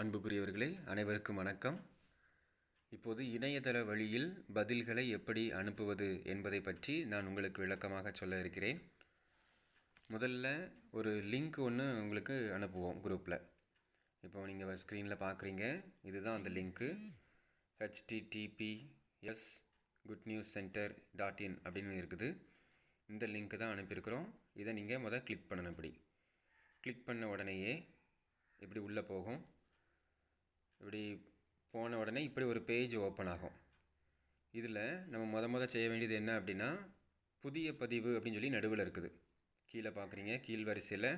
அன்புக்குரியவர்களே அனைவருக்கும் வணக்கம். இப்போது இணையதள வழியில் பதில்களை எப்படி அனுப்புவது என்பதை பற்றி நான் உங்களுக்கு விளக்கமாக சொல்ல இருக்கிறேன். முதல்ல ஒரு லிங்க் ஒன்று உங்களுக்கு அனுப்புவோம் குரூப்பில் இப்போ நீங்கள் ஸ்க்ரீனில் பார்க்குறீங்க இதுதான் அந்த link. HTTPS good news centre dot in அப்படின்னு இருக்குது. இந்த லிங்க்கு தான் அனுப்பியிருக்கிறோம். இதை நீங்கள் முதல் கிளிக் பண்ணணும் இப்படி. கிளிக் பண்ண உடனேயே இப்படி உள்ளே போகும். இப்படி போன உடனே இப்படி ஒரு பேஜ் ஓப்பன் ஆகும். இதில் நம்ம முத முத செய்ய வேண்டியது என்ன அப்படின்னா புதிய பதிவு அப்படின்னு சொல்லி நடுவில் இருக்குது. கீழே பார்க்குறீங்க கீழ் வரிசையில்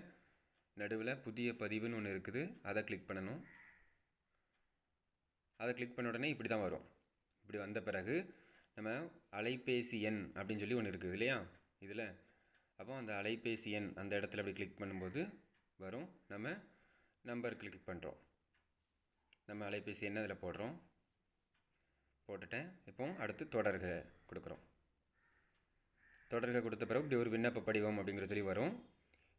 நடுவில் புதிய பதிவுன்னு ஒன்று இருக்குது. அதை கிளிக் பண்ணணும். அதை கிளிக் பண்ண உடனே இப்படி தான் வரும். இப்படி வந்த பிறகு நம்ம அலைபேசி எண் அப்படின்னு சொல்லி ஒன்று இருக்குது இல்லையா? இதில். அப்போ அந்த அலைபேசி எண் அந்த இடத்துல அப்படி கிளிக் பண்ணும்போது வரும். நம்ம நம்பர் கிளிக் பண்ணுறோம் நம்ம அலைபேசி என்ன அதில் போடுறோம்? போட்டுட்டேன் இப்போ அடுத்து தொடர்க கொடுக்குறோம். தொடர்க கொடுத்த பிறகு இப்படி ஒரு விண்ணப்ப படிவம் அப்படிங்கிற சொல்லி வரும்.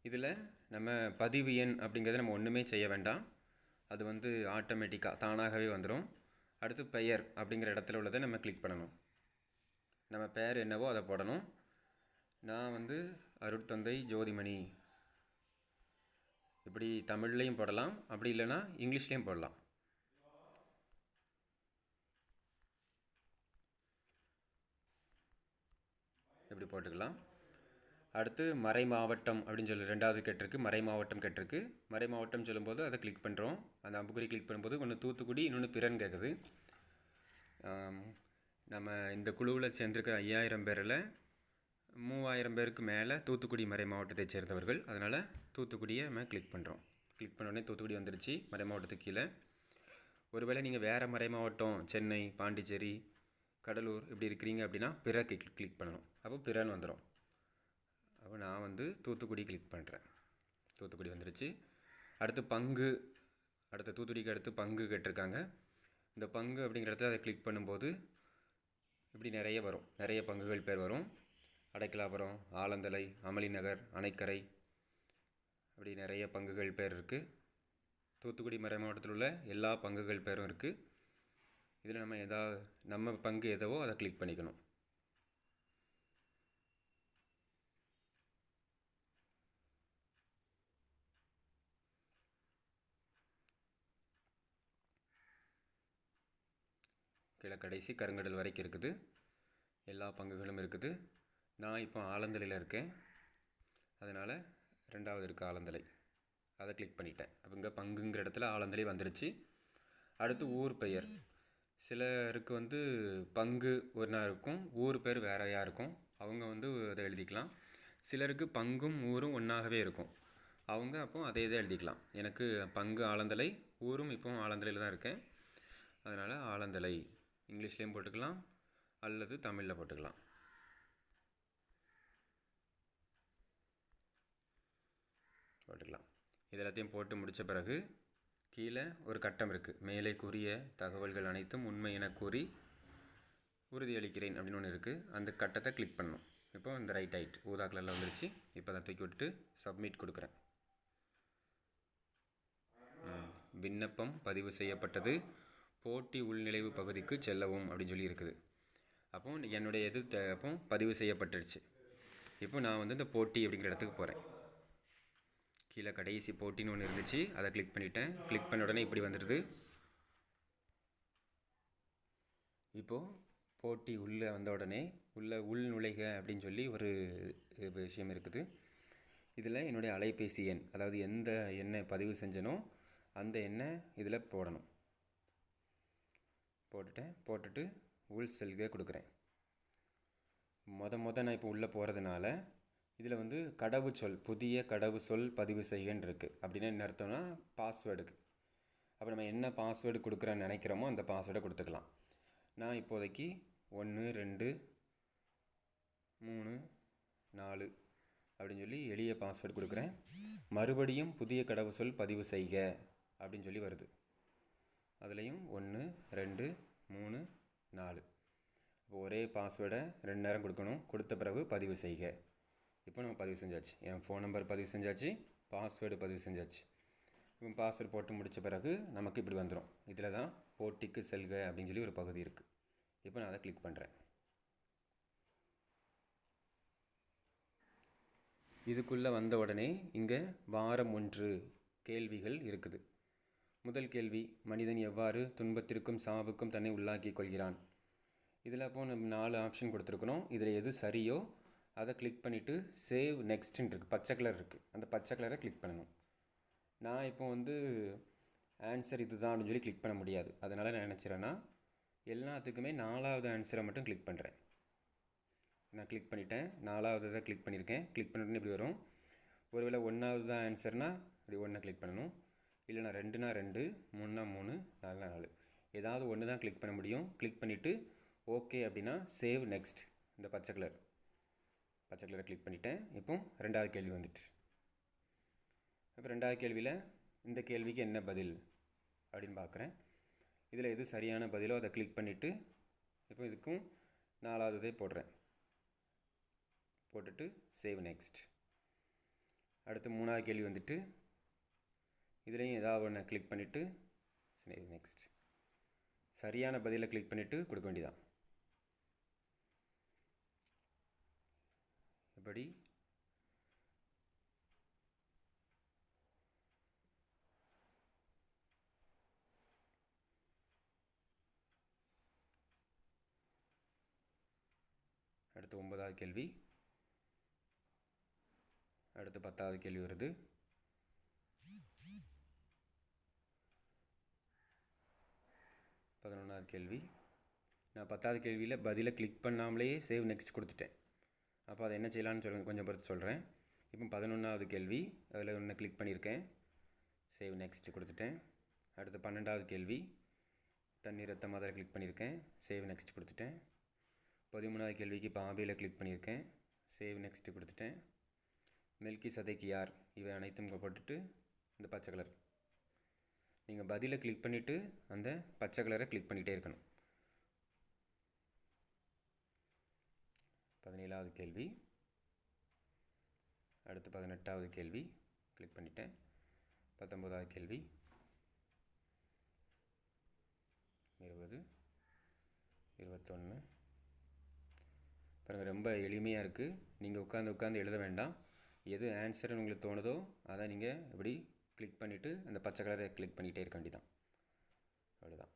இதில் நம்ம பதிவு எண் அப்படிங்கிறத நம்ம ஒன்றுமே செய்ய வேண்டாம். அது வந்து ஆட்டோமேட்டிக்காக தானாகவே வந்துடும் அடுத்து பெயர் அப்படிங்கிற இடத்துல உள்ளதை நம்ம கிளிக் பண்ணணும். நம்ம பெயர் என்னவோ அதை போடணும். நான் வந்து அருட்தந்தை ஜோதிமணி. இப்படி தமிழ்லேயும் போடலாம். அப்படி இல்லைன்னா இங்கிலீஷ்லேயும் போடலாம் இப்படி போட்டுக்கலாம். அடுத்து மறை மாவட்டம் அப்படின்னு சொல்லி ரெண்டாவது கேட்டிருக்கு. மறை மாவட்டம் கேட்டிருக்கு. மறை மாவட்டம் சொல்லும்போது அதை கிளிக் பண்ணுறோம் அந்த அம்புக்குறி கிளிக் பண்ணும்போது ஒன்று தூத்துக்குடி இன்னொன்று பிறன் கேட்குது நம்ம இந்த குழுவில் சேர்ந்திருக்கிற ஐயாயிரம் பேரில் மூவாயிரம் பேருக்கு மேலே தூத்துக்குடி மறை மாவட்டத்தை சேர்ந்தவர்கள். அதனால் தூத்துக்குடியை நம்ம கிளிக் பண்ணுறோம் கிளிக் பண்ணோடனே தூத்துக்குடி வந்துருச்சு மறை மாவட்டத்துக்கு கீழே. ஒருவேளை நீங்கள் வேறு மறை மாவட்டம் சென்னை பாண்டிச்சேரி கடலூர் இப்படி இருக்கிறீங்க அப்படின்னா பிற கிளிக் பண்ணணும். அப்போ பிரான் வந்துடும் அப்போ நான் வந்து தூத்துக்குடி கிளிக் பண்ணுறேன் தூத்துக்குடி வந்துருச்சு. அடுத்து பங்கு அடுத்த தூத்துக்குடிக்கு அடுத்து பங்கு கேட்டிருக்காங்க. இந்த பங்கு அப்படிங்கிறத அதை கிளிக் பண்ணும்போது இப்படி நிறைய வரும். நிறைய பங்குகள் பேர் வரும். அடைக்கலாபுரம் ஆலந்தலை அமளி நகர் அணைக்கரை அப்படி நிறைய பங்குகள் பேர் இருக்குது தூத்துக்குடி மறை மாவட்டத்தில் உள்ள எல்லா பங்குகள் பேரும் இருக்குது இதில் நம்ம எதா நம்ம பங்கு எதவோ அதை கிளிக் பண்ணிக்கணும். கீழே கடைசி கருங்கடல் வரைக்கும் இருக்குது. எல்லா பங்குகளும் இருக்குது. நான் இப்போ ஆலந்தலையில் இருக்கேன். அதனால் ரெண்டாவது இருக்குது ஆலந்தலை. அதை கிளிக் பண்ணிட்டேன். அப்போ இங்கே பங்குங்கிற இடத்துல ஆலந்தலை வந்துருச்சு. அடுத்து ஊர் பெயர். சிலருக்கு வந்து பங்கு ஒன்றா இருக்கும். ஊர் பேர் வேறையாக இருக்கும். அவங்க வந்து அதை எழுதிக்கலாம். சிலருக்கு பங்கும் ஊரும் ஒன்றாகவே இருக்கும். அவங்க அப்போ அதே இதை எழுதிக்கலாம். எனக்கு பங்கு ஆலந்தலை ஊரும் இப்போ ஆலந்தலையில் தான் இருக்கேன். அதனால் ஆலந்தலை. இங்கிலீஷ்லேயும் போட்டுக்கலாம் அல்லது தமிழில் போட்டுக்கலாம். போட்டுக்கலாம். இது எல்லாத்தையும் போட்டு முடித்த பிறகு கீழே ஒரு கட்டம் இருக்குது மேலே கூறிய தகவல்கள் அனைத்தும் உண்மை என கூறி உறுதியளிக்கிறேன் அப்படின்னு ஒன்று இருக்குது அந்த கட்டத்தை கிளிக் பண்ணும் இப்போ இந்த ரைட் ஆயிட்டு ஊதா கலரில் வந்துருச்சு. இப்போ தான் தூக்கி விட்டுட்டு சப்மிட் கொடுக்குறேன். விண்ணப்பம் பதிவு செய்யப்பட்டது. போட்டி உள்நிலைவு பகுதிக்கு செல்லவும் அப்படின்னு சொல்லி இருக்குது அப்போ என்னுடைய எது அப்போ பதிவு செய்யப்பட்டுருச்சு. இப்போ நான் வந்து இந்த போட்டி அப்படிங்கிற இடத்துக்கு போகிறேன் கீழே கடைசி போட்டின்னு ஒன்று இருந்துச்சு. அதை கிளிக் பண்ணிட்டேன். கிளிக் பண்ண உடனே இப்படி வந்துடுது. இப்போது போட்டி உள்ளே வந்த உடனே உள்ள உள் நுழைக அப்படின்னு சொல்லி ஒரு விஷயம் இருக்குது. இதில் என்னுடைய அலைபேசி எண் அதாவது எந்த எண்ணை பதிவு செஞ்சனோ அந்த எண்ணை இதில் போடணும். போட்டுட்டேன். போட்டுட்டு உள் செல்கே கொடுக்குறேன். மொத மொத நான் இப்போ உள்ளே போகிறதுனால இதில் வந்து கடவுச்சொல் புதிய கடவுச்சொல் பதிவு செய்யன்னு இருக்குது அப்படின்னா என்ன அர்த்தம்னா பாஸ்வேர்டுக்கு அப்போ நம்ம என்ன பாஸ்வேர்டு கொடுக்குறோன்னு நினைக்கிறோமோ அந்த பாஸ்வேர்டை கொடுத்துக்கலாம். நான் இப்போதைக்கு ஒன்று ரெண்டு மூணு நாலு அப்படின்னு சொல்லி எளிய பாஸ்வேர்டு கொடுக்குறேன். மறுபடியும் புதிய கடவுச்சொல் பதிவு செய்க அப்படின்னு சொல்லி வருது. அதுலேயும் ஒன்று ரெண்டு மூணு நாலு. ஒரே பாஸ்வேர்டை ரெண்டு நேரம் கொடுக்கணும். கொடுத்த பிறகு பதிவு செய்க. இப்போ நம்ம பதிவு செஞ்சாச்சு. என் ஃபோன் நம்பர் பதிவு செஞ்சாச்சு. பாஸ்வேர்டு பதிவு செஞ்சாச்சு. பாஸ்வேர்டு போட்டு முடித்த பிறகு நமக்கு இப்படி வந்துடும் இதில் தான் போட்டிக்கு செல்க அப்படின்னு சொல்லி ஒரு பகுதி இருக்குது இப்போ நான் அதை கிளிக் பண்ணுறேன் இதுக்குள்ளே வந்த உடனே இங்கே வாரம் ஒன்று கேள்விகள் இருக்குது. முதல் கேள்வி மனிதன் எவ்வாறு துன்பத்திற்கும் சாவுக்கும் தன்னை உள்ளாக்கி கொள்கிறான்? இதில் அப்போ நம்ம நாலு ஆப்ஷன் கொடுத்துருக்குறோம் இதில் எது சரியோ அதை கிளிக் பண்ணிவிட்டு சேவ் நெக்ஸ்ட்டுன்னு இருக்குது பச்சை கலர் இருக்குது அந்த பச்சை கலரை கிளிக் பண்ணணும். நான் இப்போ வந்து ஆன்சர் இது தான் அப்படின்னு சொல்லி கிளிக் பண்ண முடியாது. அதனால் நான் நினச்சிறேன்னா எல்லாத்துக்குமே நாலாவது ஆன்சரை மட்டும் கிளிக் பண்ணுறேன் நான் கிளிக் பண்ணிட்டேன். நாலாவது தான் கிளிக் பண்ணியிருக்கேன். கிளிக் பண்ணிட்டு இப்படி வரும்? ஒருவேளை ஒன்றாவது தான் ஆன்சர்னா இப்படி ஒன்றை கிளிக் பண்ணணும். இல்லைனா ரெண்டுனா ரெண்டு மூணுனா மூணு நாலுனா நாலு. ஏதாவது ஒன்று தான் கிளிக் பண்ண முடியும். கிளிக் பண்ணிவிட்டு ஓகே அப்படின்னா சேவ் நெக்ஸ்ட் இந்த பச்சை கலர் பச்சை கலரை கிளிக் பண்ணிட்டேன். இப்போ ரெண்டாவது கேள்வி வந்துட்டு இப்போ ரெண்டாவது கேள்வியில் இந்த கேள்விக்கு என்ன பதில் அப்படின்னு பார்க்குறேன். இதில் எது சரியான பதிலோ அதை கிளிக் பண்ணிவிட்டு இப்போ இதுக்கும் நாலாவதே போடுறேன். போட்டுட்டு சேவ் நெக்ஸ்ட் அடுத்து மூணாவது கேள்வி வந்துட்டு இதுலேயும் ஏதாவது ஒன்று கிளிக் பண்ணிவிட்டு சேவ் நெக்ஸ்ட் சரியான பதிலை கிளிக் பண்ணிவிட்டு கொடுக்க வேண்டியதான் இப்படி அடுத்து ஒன்பதாவது கேள்வி. அடுத்து பத்தாவது கேள்வி வருது. பதினொன்றாவது கேள்வி. நான் பத்தாவது கேள்வியில் பதிலை கிளிக் பண்ணாமலேயே சேவ் நெக்ஸ்ட் கொடுத்துட்டேன். அப்போ அதை என்ன செய்யலான்னு சொல்லுங்கள் கொஞ்சம் பொறுத்து சொல்கிறேன் இப்போ பதினொன்றாவது கேள்வி அதில் ஒன்று கிளிக் பண்ணியிருக்கேன். சேவ் நெக்ஸ்ட் கொடுத்துட்டேன். அடுத்து பன்னெண்டாவது கேள்வி தண்ணீர் ரத்தம் அதில் கிளிக் பண்ணியிருக்கேன். சேவ் நெக்ஸ்ட் கொடுத்துட்டேன். பதிமூணாவது கேள்விக்கு பாபியில் கிளிக் பண்ணியிருக்கேன். சேவ் நெக்ஸ்ட் கொடுத்துட்டேன். மில்கி சதைக்கு யார் இவை அனைத்தும் போட்டுட்டு இந்த பச்சை கலர் நீங்கள் பதிலை கிளிக் பண்ணிவிட்டு அந்த பச்சை கலரை கிளிக் பண்ணிகிட்டே இருக்கணும். பதினேழாவது கேள்வி. அடுத்து பதினெட்டாவது கேள்வி. கிளிக் பண்ணிட்டேன். பத்தொம்போதாவது கேள்வி. இருபது. இருபத்தொன்று பாருங்கள் ரொம்ப எளிமையாக இருக்குது நீங்கள் உட்காந்து உட்காந்து எழுத வேண்டாம். எது ஆன்சர்னு உங்களுக்கு தோணுதோ அதை நீங்கள் இப்படி கிளிக் பண்ணிவிட்டு அந்த பச்சை கலரை கிளிக் பண்ணிகிட்டே இருக்க வேண்டிதான் அப்படிதான்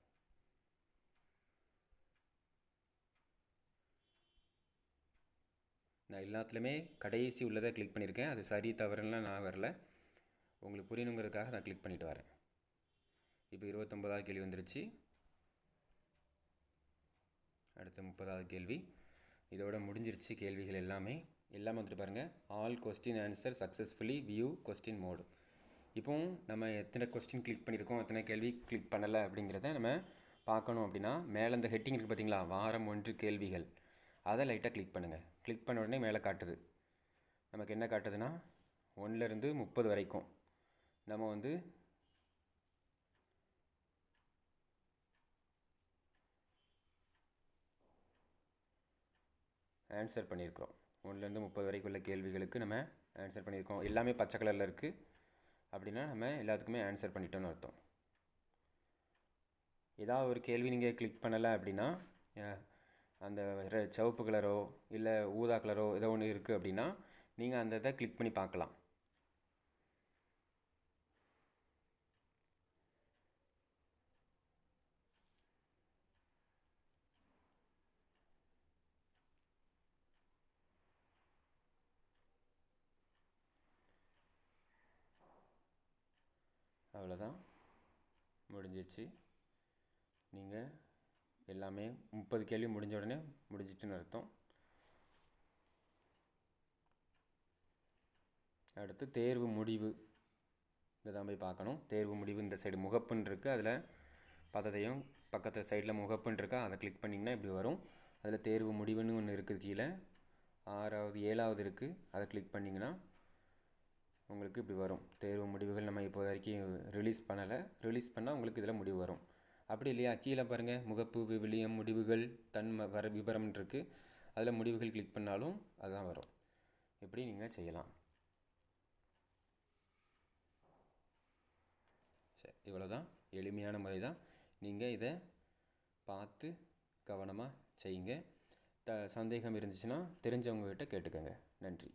நான் எல்லாத்துலேயுமே கடைசி உள்ளதை கிளிக் பண்ணியிருக்கேன். அது சரி தவறுலாம் நான் வரல. உங்களுக்கு புரியணுங்கிறதுக்காக நான் கிளிக் பண்ணிட்டு வரேன். இப்போ இருபத்தொம்பதாவது கேள்வி வந்துருச்சு. அடுத்த முப்பதாவது கேள்வி. இதோட முடிஞ்சிருச்சு கேள்விகள் எல்லாமே. எல்லாமே வந்துட்டு பாருங்கள் all question answer successfully view question mode இப்போ நம்ம எத்தனை கொஸ்டின் கிளிக் பண்ணியிருக்கோம் எத்தனை கேள்வி கிளிக் பண்ணலை அப்படிங்கிறத நம்ம பார்க்கணும் அப்படின்னா மேலே இந்த ஹெட்டிங் இருக்குது பார்த்தீங்களா? வாரம் ஒன்று கேள்விகள். அதை லைட்டாக கிளிக் பண்ணுங்கள் கிளிக் பண்ண உடனே மேலே காட்டுது. நமக்கு என்ன காட்டுதுன்னா ஒன்றுலேருந்து முப்பது வரைக்கும் நம்ம வந்து ஆன்சர் பண்ணியிருக்கிறோம். ஒன்றுலேருந்து முப்பது வரைக்கும் உள்ள கேள்விகளுக்கு நம்ம ஆன்சர் பண்ணியிருக்கோம். எல்லாமே பச்சை கலரில் இருக்குது அப்படின்னா நம்ம எல்லாத்துக்குமே ஆன்சர் பண்ணிட்டோம்னு அர்த்தம். ஏதாவது ஒரு கேள்வி நீங்கள் கிளிக் பண்ணலை அப்படின்னா அந்த சிவப்பு கலரோ இல்லை ஊதா கலரோ ஏதோ ஒன்று இருக்குது அப்படின்னா நீங்கள் அந்த இதை கிளிக் பண்ணி பார்க்கலாம். அவ்வளோதான். முடிஞ்சிச்சு. நீங்கள் எல்லாமே முப்பது கேள்வி முடிஞ்ச உடனே முடிஞ்சிட்டுன்னு அர்த்தம். அடுத்து தேர்வு முடிவு. இதை தான் போய் பார்க்கணும். தேர்வு முடிவு இந்த சைடு முகப்புன்னு இருக்குது அதில் பதத்தையும் பக்கத்து சைடில் முகப்புன்னு இருக்கா? அதை கிளிக் பண்ணிங்கன்னா இப்படி வரும். அதில் தேர்வு முடிவுன்னு ஒன்று இருக்குது கீழே. ஆறாவது ஏழாவது இருக்குது அதை கிளிக் பண்ணிங்கன்னா உங்களுக்கு இப்படி வரும். தேர்வு முடிவுகள் நம்ம இப்போ வரைக்கும் ரிலீஸ் பண்ணலை. ரிலீஸ் பண்ணால் உங்களுக்கு இதில் முடிவு வரும். அப்படி இல்லையா? கீழே பாருங்கள் முகப்பு விவிலியம் முடிவுகள் தன் வர விபரம் இருக்குது அதில் முடிவுகள் கிளிக் பண்ணாலும் அதுதான் வரும். இப்படி நீங்கள் செய்யலாம்? இவ்வளோ தான் எளிமையான முறை தான் நீங்கள் இதை பார்த்து கவனமாக செய்யுங்க. த சந்தேகம் இருந்துச்சுன்னா தெரிஞ்சவங்ககிட்ட கேட்டுக்கோங்க. நன்றி.